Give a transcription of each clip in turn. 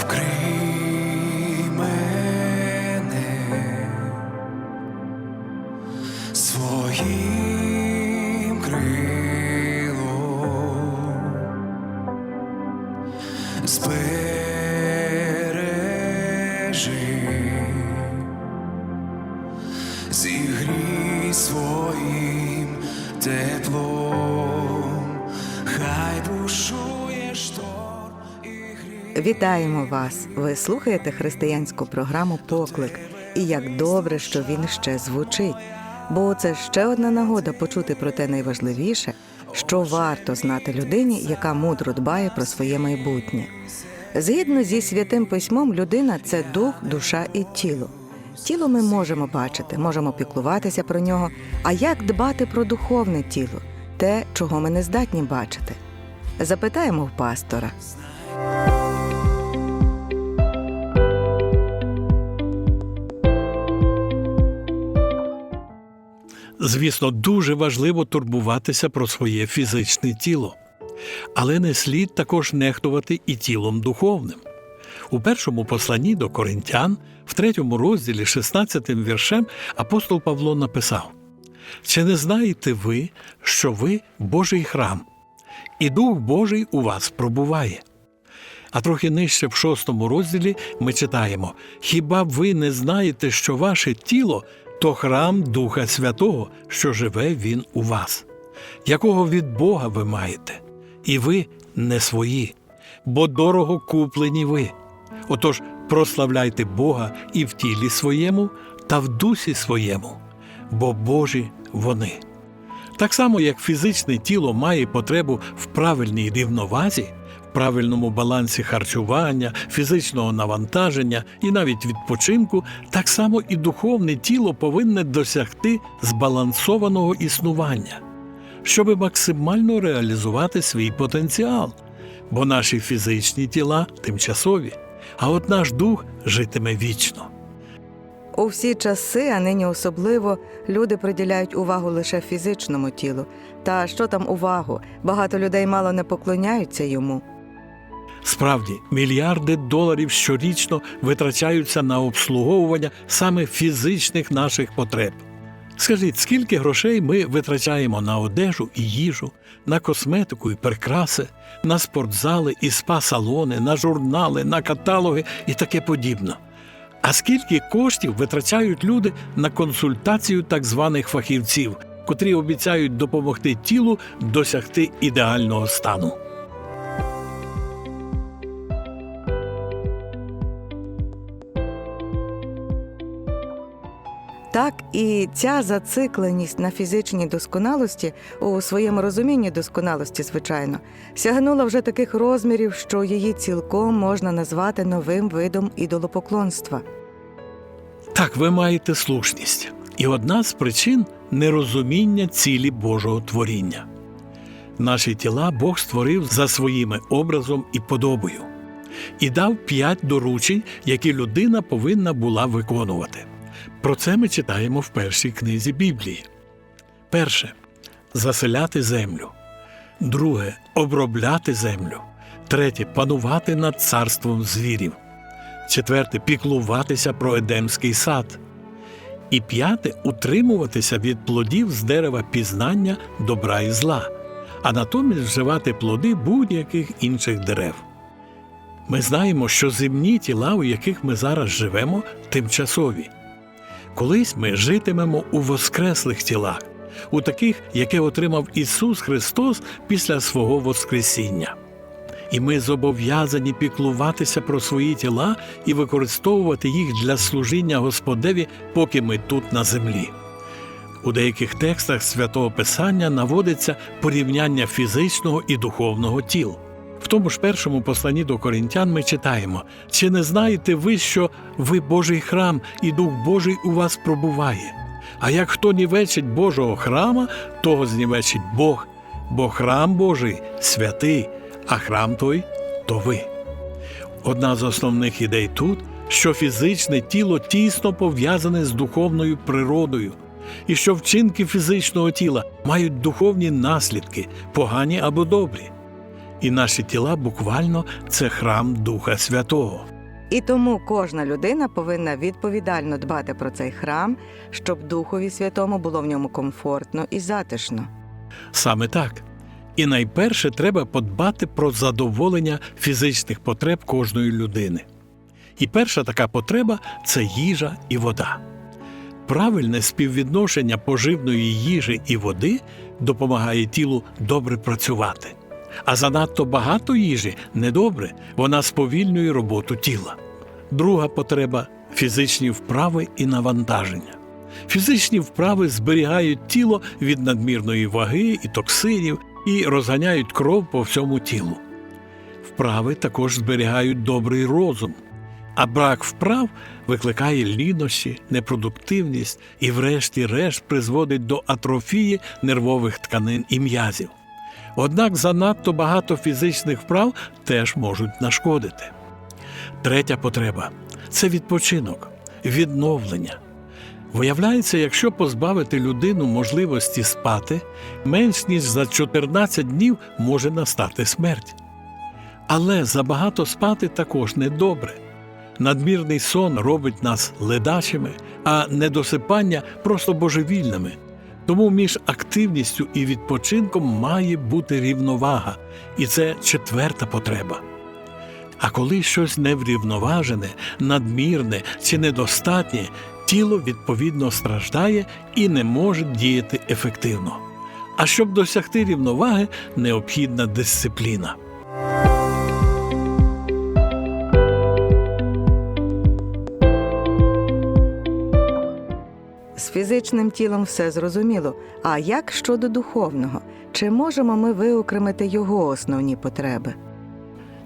Вкрий мене своїм крилом, зігрій своїм теплом, Вітаємо вас! Ви слухаєте християнську програму Поклик. І як добре, що він ще звучить. Бо це ще одна нагода почути про те найважливіше, що варто знати людині, яка мудро дбає про своє майбутнє. Згідно зі святим письмом, людина це дух, душа і тіло. Тіло ми можемо бачити, можемо піклуватися про нього. А як дбати про духовне тіло, те, чого ми не здатні бачити? Запитаємо в пастора. Звісно, дуже важливо турбуватися про своє фізичне тіло, але не слід також нехтувати і тілом духовним. У першому посланні до коринтян, в третьому розділі, 16 віршем, апостол Павло написав: Чи не знаєте ви, що ви Божий храм, і Дух Божий у вас пробуває? А трохи нижче в шостому розділі ми читаємо: Хіба ви не знаєте, що ваше тіло то храм Духа Святого, що живе Він у вас, якого від Бога ви маєте, і ви не свої, бо дорого куплені ви. Отож, прославляйте Бога і в тілі своєму, та в дусі своєму, бо Божі вони. Так само, як фізичне тіло має потребу в правильній рівновазі, правильному балансі харчування, фізичного навантаження і навіть відпочинку, так само і духовне тіло повинне досягти збалансованого існування, щоби максимально реалізувати свій потенціал, бо наші фізичні тіла тимчасові, а от наш дух житиме вічно. У всі часи, а нині особливо, люди приділяють увагу лише фізичному тілу. Та що там увагу? Багато людей мало не поклоняються йому. Справді, мільярди доларів щорічно витрачаються на обслуговування саме фізичних наших потреб. Скажіть, скільки грошей ми витрачаємо на одежу і їжу, на косметику і прикраси, на спортзали і спа-салони, на журнали, на каталоги і таке подібне. А скільки коштів витрачають люди на консультацію так званих фахівців, котрі обіцяють допомогти тілу досягти ідеального стану? Так і ця зацикленість на фізичній досконалості у своєму розумінні досконалості, звичайно, сягнула вже таких розмірів, що її цілком можна назвати новим видом ідолопоклонства. Так, ви маєте слушність. І одна з причин нерозуміння цілі Божого творіння. Наші тіла Бог створив за своїми образом і подобою і дав п'ять доручень, які людина повинна була виконувати. Про це ми читаємо в першій книзі Біблії. Перше заселяти землю. Друге обробляти землю. Третє панувати над царством звірів. Четверте піклуватися про Едемський сад. І п'яте утримуватися від плодів з дерева пізнання добра і зла, а натомість вживати плоди будь-яких інших дерев. Ми знаємо, що земні тіла, у яких ми зараз живемо, тимчасові. Колись ми житимемо у воскреслих тілах, у таких, яке отримав Ісус Христос після свого Воскресіння. І ми зобов'язані піклуватися про свої тіла і використовувати їх для служіння Господеві, поки ми тут на землі. У деяких текстах святого Писання наводиться порівняння фізичного і духовного тіл. Тому ж першому посланні до коринтян ми читаємо: чи не знаєте ви, що ви Божий храм, і Дух Божий у вас пробуває? А як хто нівечить Божого храма, того знівечить Бог, бо храм Божий святий, а храм той то ви. Одна з основних ідей тут, що фізичне тіло тісно пов'язане з духовною природою, і що вчинки фізичного тіла мають духовні наслідки, погані або добрі. І наші тіла буквально це храм Духа Святого. І тому кожна людина повинна відповідально дбати про цей храм, щоб Духові Святому було в ньому комфортно і затишно. Саме так. І найперше треба подбати про задоволення фізичних потреб кожної людини. І перша така потреба це їжа і вода. Правильне співвідношення поживної їжі і води допомагає тілу добре працювати. А занадто багато їжі недобре, вона сповільнює роботу тіла. Друга потреба фізичні вправи і навантаження. Фізичні вправи зберігають тіло від надмірної ваги і токсинів і розганяють кров по всьому тілу. Вправи також зберігають добрий розум, а брак вправ викликає лінощі, непродуктивність і, врешті-решт, призводить до атрофії нервових тканин і м'язів. Однак занадто багато фізичних вправ теж можуть нашкодити. Третя потреба це відпочинок, відновлення. Виявляється, якщо позбавити людину можливості спати, менш ніж за 14 днів може настати смерть. Але забагато спати також недобре. Надмірний сон робить нас ледачими, а недосипання просто божевільними. Тому між активністю і відпочинком має бути рівновага, і це четверта потреба. А коли щось неврівноважене, надмірне чи недостатнє, тіло відповідно страждає і не може діяти ефективно. А щоб досягти рівноваги, необхідна дисципліна. Фізичним тілом все зрозуміло. А як щодо духовного? Чи можемо ми виокремити його основні потреби?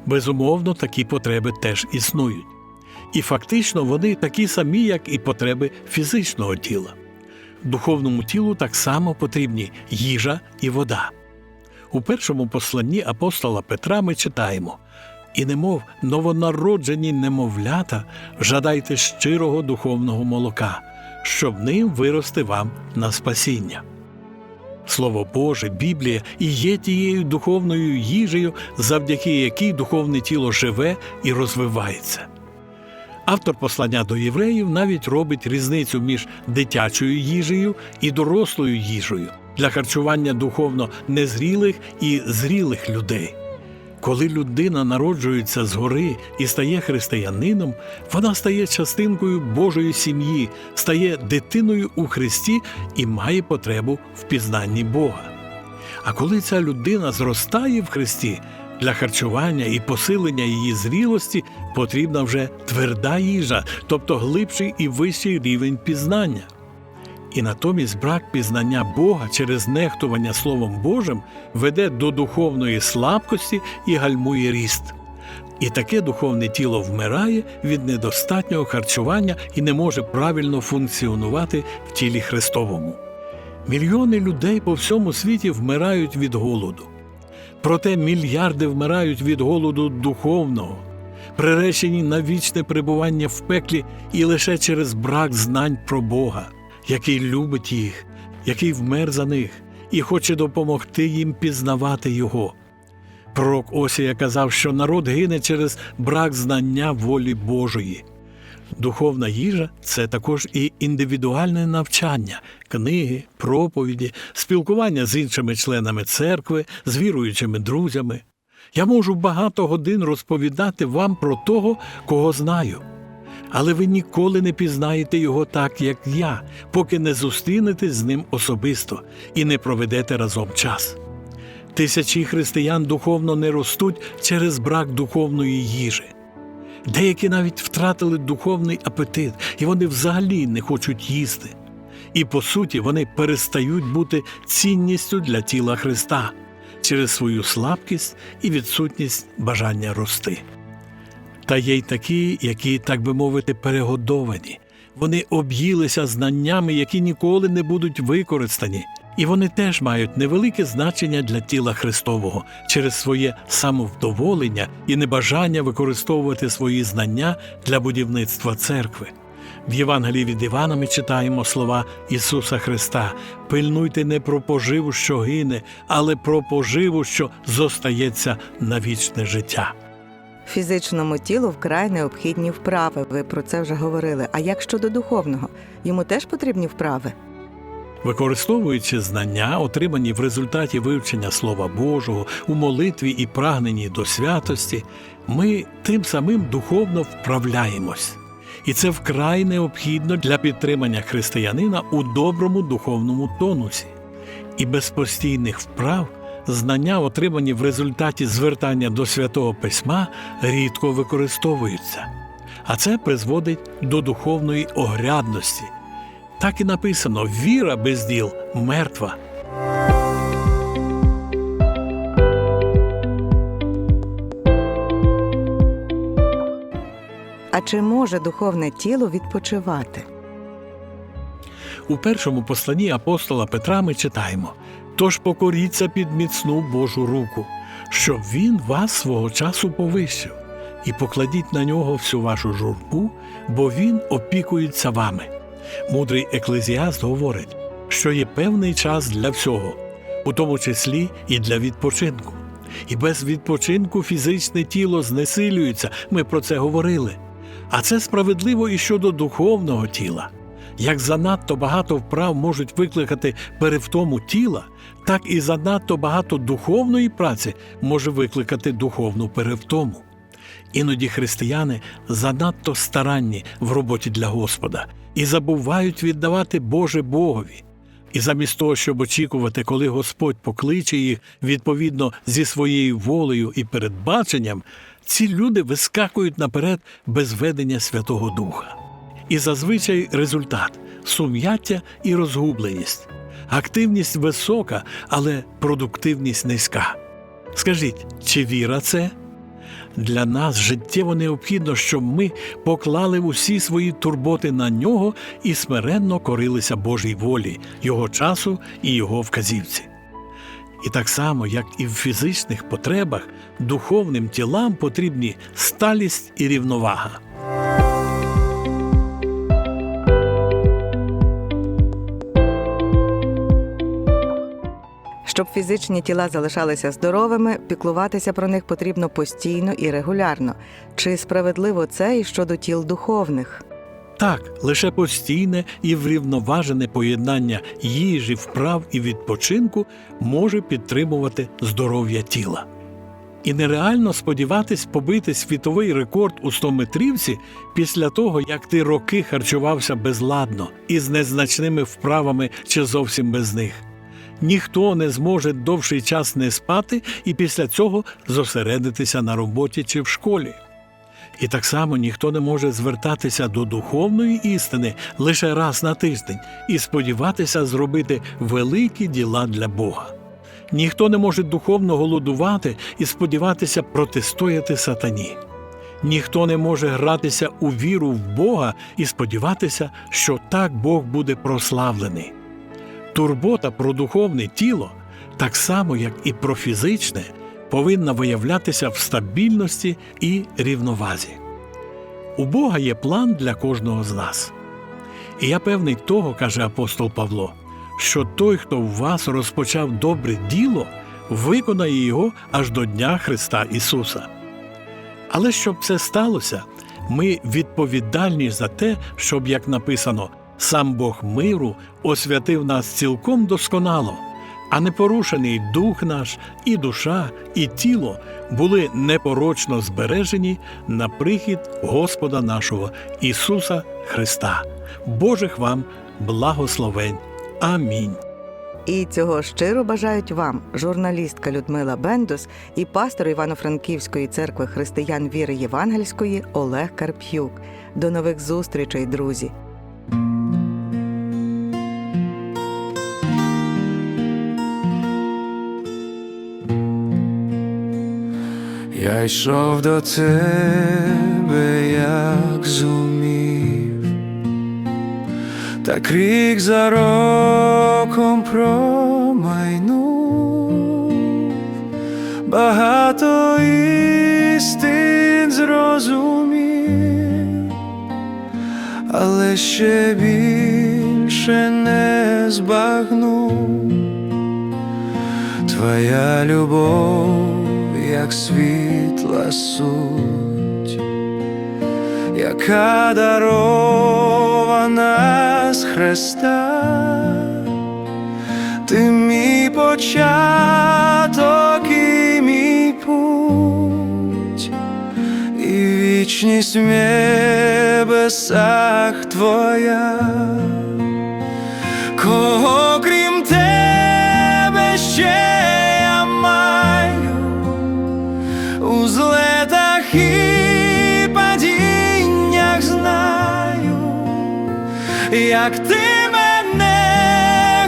Безумовно, такі потреби теж існують. І фактично вони такі самі, як і потреби фізичного тіла. Духовному тілу так само потрібні їжа і вода. У першому посланні апостола Петра ми читаємо і немов новонароджені немовлята, жадайте щирого духовного молока, щоб ним вирости вам на спасіння. Слово Боже, Біблія і є тією духовною їжею, завдяки якій духовне тіло живе і розвивається. Автор послання до євреїв навіть робить різницю між дитячою їжею і дорослою їжею для харчування духовно незрілих і зрілих людей. Коли людина народжується згори і стає християнином, вона стає частинкою Божої сім'ї, стає дитиною у Христі і має потребу в пізнанні Бога. А коли ця людина зростає в Христі, для харчування і посилення її зрілості потрібна вже тверда їжа, тобто глибший і вищий рівень пізнання. І натомість брак пізнання Бога через нехтування Словом Божим веде до духовної слабкості і гальмує ріст. І таке духовне тіло вмирає від недостатнього харчування і не може правильно функціонувати в тілі Христовому. Мільйони людей по всьому світі вмирають від голоду. Проте мільярди вмирають від голоду духовного, приречені на вічне перебування в пеклі і лише через брак знань про Бога, який любить їх, який вмер за них і хоче допомогти їм пізнавати Його. Пророк Осія казав, що народ гине через брак знання волі Божої. Духовна їжа це також і індивідуальне навчання, книги, проповіді, спілкування з іншими членами церкви, з віруючими друзями. Я можу багато годин розповідати вам про того, кого знаю. Але ви ніколи не пізнаєте його так, як я, поки не зустрінетесь з ним особисто і не проведете разом час. Тисячі християн духовно не ростуть через брак духовної їжі. Деякі навіть втратили духовний апетит, і вони взагалі не хочуть їсти. І по суті вони перестають бути цінністю для тіла Христа через свою слабкість і відсутність бажання рости. Та є й такі, які, так би мовити, перегодовані. Вони об'їлися знаннями, які ніколи не будуть використані, і вони теж мають невелике значення для тіла Христового через своє самовдоволення і небажання використовувати свої знання для будівництва церкви. В Євангелії від Івана ми читаємо слова Ісуса Христа: пильнуйте не про поживу, що гине, але про поживу, що зостається на вічне життя. Фізичному тілу вкрай необхідні вправи. Ви про це вже говорили. А як щодо духовного? Йому теж потрібні вправи? Використовуючи знання, отримані в результаті вивчення Слова Божого у молитві і прагненні до святості, ми тим самим духовно вправляємось. І це вкрай необхідно для підтримання християнина у доброму духовному тонусі. І без постійних вправ знання, отримані в результаті звертання до святого письма, рідко використовуються. А це призводить до духовної огрядності. Так і написано: віра без діл мертва. А чи може духовне тіло відпочивати? У першому посланні апостола Петра ми читаємо: тож покоріться під міцну Божу руку, щоб він вас свого часу повищив, і покладіть на нього всю вашу журбу, бо він опікується вами. Мудрий еклезіаст говорить, що є певний час для всього, у тому числі і для відпочинку. І без відпочинку фізичне тіло знесилюється, ми про це говорили. А це справедливо і щодо духовного тіла. Як занадто багато вправ можуть викликати перевтому тіла, так і занадто багато духовної праці може викликати духовну перевтому. Іноді християни занадто старанні в роботі для Господа і забувають віддавати Боже Богові. І замість того, щоб очікувати, коли Господь покличе їх відповідно зі своєю волею і передбаченням, ці люди вискакують наперед без ведення Святого Духа. І зазвичай результат сум'яття і розгубленість. Активність висока, але продуктивність низька. Скажіть, чи віра це? Для нас життєво необхідно, щоб ми поклали усі свої турботи на нього і смиренно корилися Божій волі, Його часу і Його вказівці. І так само, як і в фізичних потребах, духовним тілам потрібні сталість і рівновага. Щоб фізичні тіла залишалися здоровими, піклуватися про них потрібно постійно і регулярно. Чи справедливо це і щодо тіл духовних? Так, лише постійне і врівноважене поєднання їжі, вправ і відпочинку може підтримувати здоров'я тіла. І нереально сподіватись побити світовий рекорд у 100-метрівці після того, як ти роки харчувався безладно і з незначними вправами чи зовсім без них. Ніхто не зможе довший час не спати і після цього зосередитися на роботі чи в школі. І так само ніхто не може звертатися до духовної істини лише раз на тиждень і сподіватися зробити великі діла для Бога. Ніхто не може духовно голодувати і сподіватися протистояти сатані. Ніхто не може гратися у віру в Бога і сподіватися, що так Бог буде прославлений. Турбота про духовне тіло, так само як і про фізичне, повинна виявлятися в стабільності і рівновазі. У Бога є план для кожного з нас. І я певний того, каже апостол Павло, що той, хто в вас розпочав добре діло, виконає його аж до Дня Христа Ісуса. Але щоб це сталося, ми відповідальні за те, щоб, як написано, сам Бог миру освятив нас цілком досконало, а непорушений дух наш, і душа, і тіло були непорочно збережені на прихід Господа нашого Ісуса Христа. Божих вам благословень. Амінь. І цього щиро бажають вам журналістка Людмила Бендус і пастор Івано-Франківської церкви християн віри Євангельської Олег Карп'юк. До нових зустрічей, друзі! Я йшов до тебе, як зумів, та крік за роком промайнув, багато істин зрозумів, але ще більше не збагну. Твоя любов, як світла суть, яка дарована з Христа, ти мій початок і мій путь, і вічність в небесах твоя. Як ти мене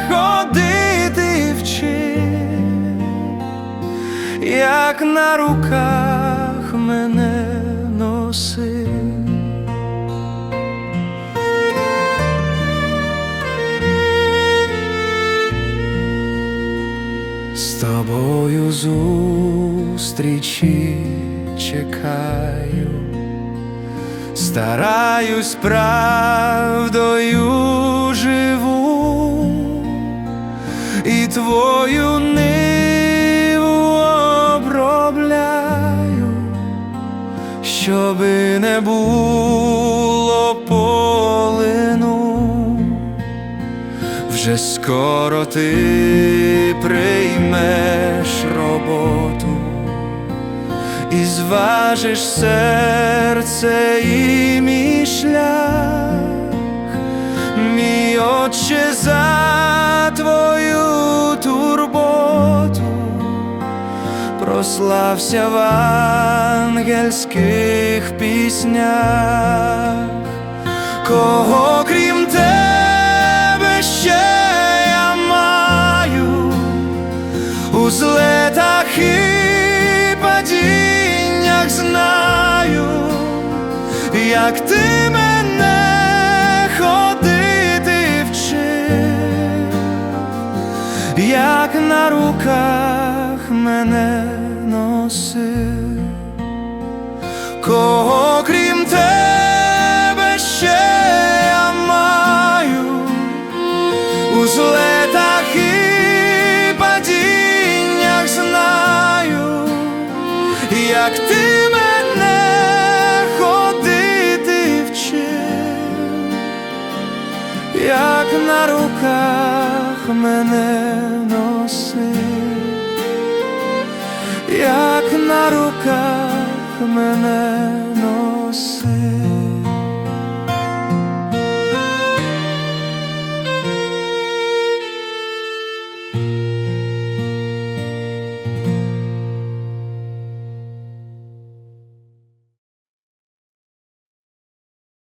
ходити вчив, як на руках мене носив. З тобою зустрічі чекаю, стараюсь правдою живу і твою ниву обробляю, щоби не було полину. Вже скоро ти приймеш роботу і зважиш серце і мій шлях, мій отче за твою турботу, прослався в ангельських піснях. Кого крім тебе ще я маю у злетах і падіннях знаю, як ти мене ходити вчив, як на руках мене носив. Кого крім на руках мене носив як на руках мене носив.